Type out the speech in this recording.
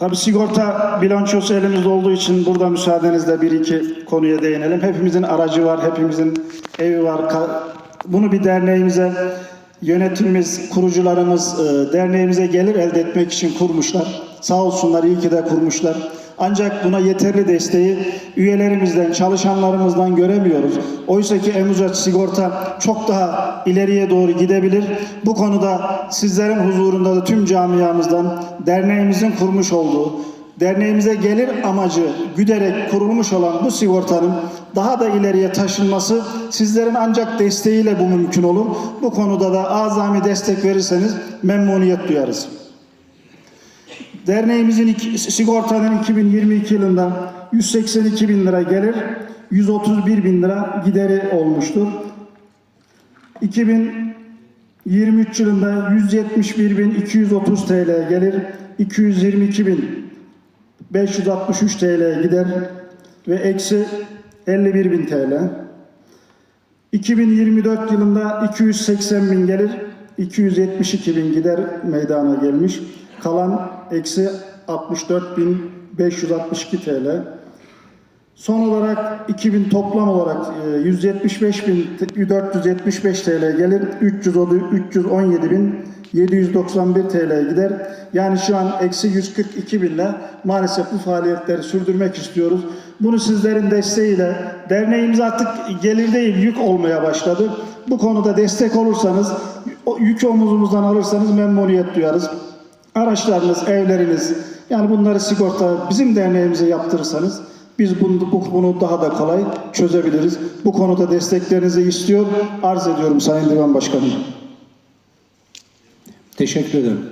Tabii sigorta bilançosu elimizde olduğu için burada müsaadenizle bir iki konuya değinelim. Hepimizin aracı var, hepimizin evi var. Bunu bir derneğimize, yönetimimiz, kurucularımız e, derneğimize gelir elde etmek için kurmuşlar. Sağ olsunlar, iyi ki de kurmuşlar. Ancak buna yeterli desteği üyelerimizden, çalışanlarımızdan göremiyoruz. Oysa ki Emucat Sigorta çok daha ileriye doğru gidebilir. Bu konuda sizlerin huzurunda da tüm camiamızdan derneğimizin kurmuş olduğu, derneğimize gelir amacı güderek kurulmuş olan bu sigortanın daha da ileriye taşınması sizlerin ancak desteğiyle bu mümkün olur. Bu konuda da azami destek verirseniz memnuniyet duyarız. Derneğimizin sigortanın 2022 yılında 182 bin lira gelir, 131 bin lira gideri olmuştur. 2023 yılında 171 bin 230 TL gelir, 222 bin 563 TL gider ve eksi 51 bin TL. 2024 yılında 280 bin gelir, 272 bin gider meydana gelmiş. Kalan eksi 64 bin 562 TL. Son olarak 2000 toplam olarak e, 175 bin 475 TL gelir, 300 317 bin 791 TL gider. Yani şu an eksi 142 binle maalesef bu faaliyetleri sürdürmek istiyoruz. Bunu sizlerin desteğiyle derneğimiz artık gelir değil yük olmaya başladı. Bu konuda destek olursanız, o yükü omuzumuzdan alırsanız memnuniyet duyarız. Araçlarınız, evleriniz yani bunları sigorta bizim derneğimize yaptırırsanız biz bunu, bu- bunu daha da kolay çözebiliriz. Bu konuda desteklerinizi istiyor, arz ediyorum Sayın Divan Başkanım. Teşekkür ederim.